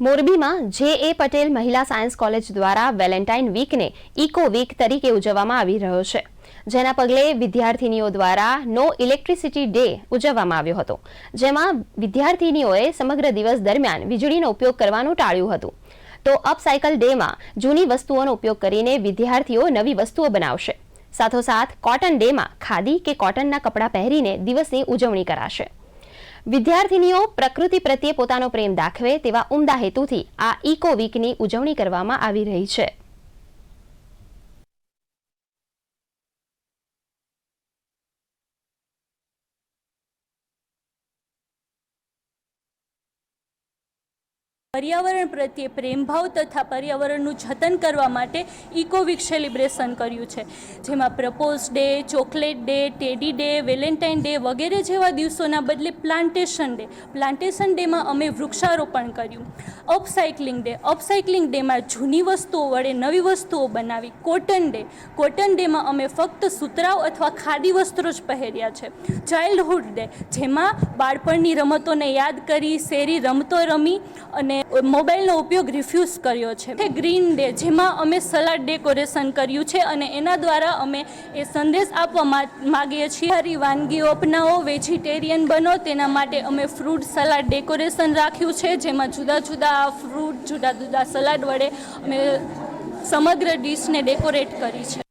મોરબીમાં J A Patel Mahila science college દ્વારા Valentine વીકને ઇકો વીક તરીકે ઉજવવામાં આવી રહ્યો છે. જેના પગલે વિદ્યાર્થીનીઓ દ્વારા નો ઇલેક્ટ્રિસિટી ડે ઉજવવામાં આવ્યો હતો. જેમાં વિદ્યાર્થીનીઓએ સમગ્ર દિવસ દરમિયાન વીજળીનો ઉપયોગ કરવાનું ટાળ્યું હતું. તો અપસાયકલ ડેમાં જૂની વસ્તુઓનો ઉપયોગ કરીને વિદ્યાર્થીઓ નવી વસ્તુઓ બનાવશે. સાથોસાથ કોટન ડેમાં ખાદી કે કોટનના કપડાં પહેરીને દિવસની ઉજવણી કરાશે. વિદ્યાર્થીનીઓ પ્રકૃતિ પ્રત્યે પોતાનો પ્રેમ દાખવે તેવા ઉમદા હેતુથી આ ઇકો વીકની ઉજવણી કરવામાં આવી રહી છે. પર્યાવરણ પ્રત્યે પ્રેમભાવ તથા પર્યાવરણનું જતન કરવા માટે ઇકો વીક સેલિબ્રેશન કર્યું છે. જેમાં propose day, chocolate day, teddy day, Valentine day વગેરે જેવા દિવસોના બદલે પ્લાન્ટેશન ડે. પ્લાન્ટેશન ડેમાં અમે વૃક્ષારોપણ કર્યું. અપસાઇકલિંગ ડે. અપસાઇકલિંગ ડેમાં જૂની વસ્તુઓ વડે નવી વસ્તુઓ બનાવી કોટન ડે. કોટન ડેમાં અમે ફક્ત સુતરાઉ અથવા ખાદી વસ્ત્રો જ પહેર્યા છે. Childhood day. જેમાં બાળપણની રમતોને યાદ કરી, શેરી રમતો રમી અને મોબાઈલનો ઉપયોગ રિફ્યુઝ કર્યો છે. ગ્રીન ડે જેમાં અમે સલાડ ડેકોરેશન કર્યું છે અને એના દ્વારા અમે એ સંદેશ આપવા માગીએ છીએ. સારી વાનગીઓ અપનાવો વેજીટેરિયન બનો, તેના માટે અમે ફ્રૂટ સલાડ ડેકોરેશન રાખ્યું છે, જેમાં જુદા જુદા ફ્રૂટ જુદા જુદા સલાડ વડે અમે સમગ્ર ડીશને ડેકોરેટ કરી છે.